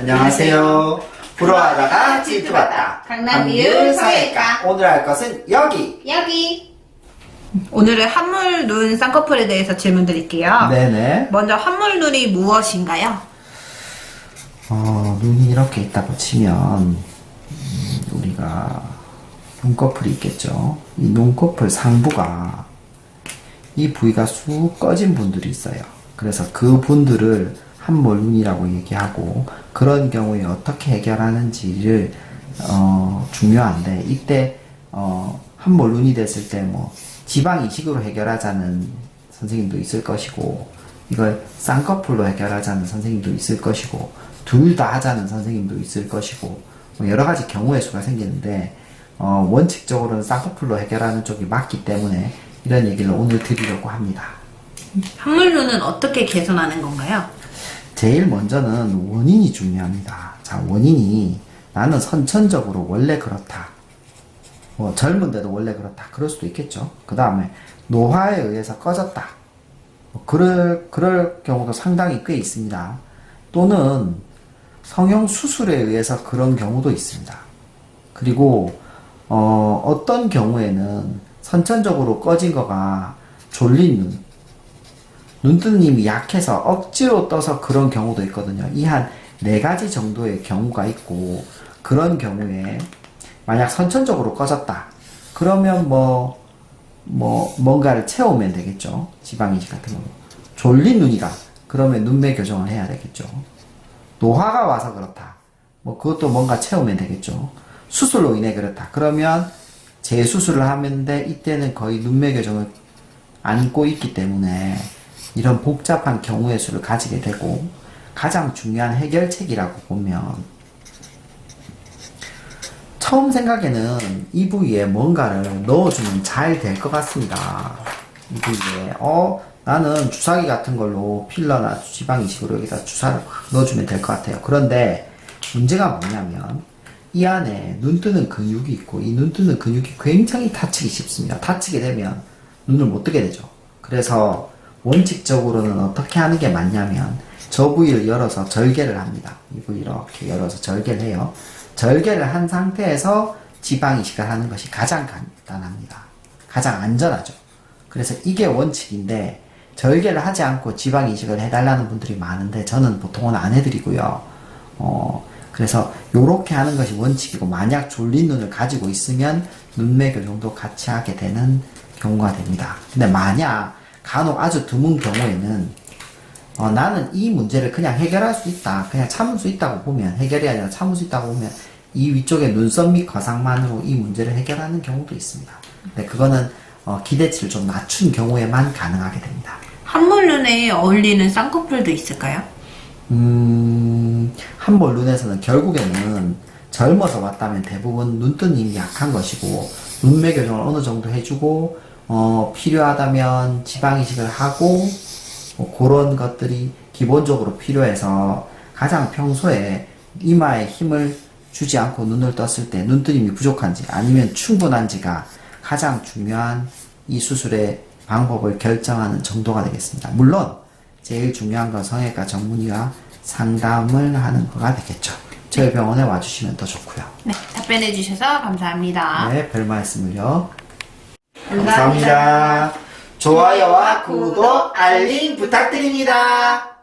안녕하세요. 불어하다가 질투받다. 강남 미을 사회과. 오늘 할 것은 여기. 여기 오늘은 한물 눈 쌍꺼풀에 대해서 질문 드릴게요. 네네. 먼저 한물 눈이 무엇인가요? 어, 눈이 이렇게 있다고 치면, 음, 우리가 눈꺼풀이 있겠죠. 이 눈꺼풀 상부가 이 부위가 쑥 꺼진 분들이 있어요. 그래서 그 분들을 한몰눈이라고 얘기하고 그런 경우에 어떻게 해결하는지를 어, 중요한데 이때 어, 한몰눈이 됐을 때 뭐 지방 이식으로 해결하자는 선생님도 있을 것이고 이걸 쌍꺼풀로 해결하자는 선생님도 있을 것이고 둘 다 하자는 선생님도 있을 것이고 뭐 여러 가지 경우의 수가 생기는데 어, 원칙적으로는 쌍꺼풀로 해결하는 쪽이 맞기 때문에 이런 얘기를 오늘 드리려고 합니다. 한물 눈은 어떻게 개선하는 건가요? 제일 먼저는 원인이 중요합니다. 자, 원인이 나는 선천적으로 원래 그렇다. 뭐 젊은데도 원래 그렇다. 그럴 수도 있겠죠. 그 다음에 노화에 의해서 꺼졌다. 뭐 그럴, 그럴 경우도 상당히 꽤 있습니다. 또는 성형 수술에 의해서 그런 경우도 있습니다. 그리고 어, 어떤 경우에는 선천적으로 꺼진 거가 졸린 눈, 눈뜨는 힘이 약해서 억지로 떠서 그런 경우도 있거든요. 이 한 네 가지 정도의 경우가 있고 그런 경우에 만약 선천적으로 꺼졌다. 그러면 뭐, 뭐, 뭔가를 채우면 되겠죠. 지방이식 같은 거. 졸린 눈이다. 그러면 눈매 교정을 해야 되겠죠. 노화가 와서 그렇다. 뭐, 그것도 뭔가 채우면 되겠죠. 수술로 인해 그렇다. 그러면 재수술을 하는데 이때는 거의 눈매 교정을 안고 있기 때문에 이런 복잡한 경우의 수를 가지게 되고 가장 중요한 해결책이라고 보면 처음 생각에는 이 부위에 뭔가를 넣어주면 잘 될 것 같습니다. 이 부위에 어 나는 주사기 같은 걸로 필러나 지방 이식으로 여기다 주사를 확 넣어주면 될 것 같아요. 그런데 문제가 뭐냐면 이 안에 눈 뜨는 근육이 있고 이 눈 뜨는 근육이 굉장히 다치기 쉽습니다. 다치게 되면 눈을 못 뜨게 되죠. 그래서 원칙적으로는 어떻게 하는 게 맞냐면 저 부위를 열어서 절개를 합니다. 이 부위 이렇게 열어서 절개를 해요. 절개를 한 상태에서 지방 이식을 하는 것이 가장 간단합니다. 가장 안전하죠. 그래서 이게 원칙인데 절개를 하지 않고 지방 이식을 해달라는 분들이 많은데 저는 보통은 안 해드리고요. 어, 그래서 요렇게 하는 것이 원칙이고 만약 졸린 눈을 가지고 있으면 눈매 교 정도 같이 하게 되는 경우가 됩니다. 근데 만약 간혹 아주 드문 경우에는 어, 나는 이 문제를 그냥 해결할 수 있다. 그냥 참을 수 있다고 보면 해결이 아니라 참을 수 있다고 보면 이 위쪽에 눈썹 및 거상만으로 이 문제를 해결하는 경우도 있습니다. 근데 그거는 어, 기대치를 좀 낮춘 경우에만 가능하게 됩니다. 한물 눈에 어울리는 쌍꺼풀도 있을까요? 음, 한몰 눈에서는 결국에는 젊어서 왔다면 대부분 눈뜬 힘이 약한 것이고 눈매 교정을 어느 정도 해주고 어, 필요하다면 지방 이식을 하고 뭐 그런 것들이 기본적으로 필요해서 가장 평소에 이마에 힘을 주지 않고 눈을 떴을 때 눈뜬 힘이 부족한지 아니면 충분한지가 가장 중요한 이 수술의 방법을 결정하는 정도가 되겠습니다. 물론 제일 중요한 건 성형외과 전문의와 상담을 하는 거가 되겠죠. 저희 병원에 와주시면 더 좋고요. 네, 답변해 주셔서 감사합니다. 네, 별 말씀을요. 감사합니다. 좋아요와 구독, 알림 부탁드립니다.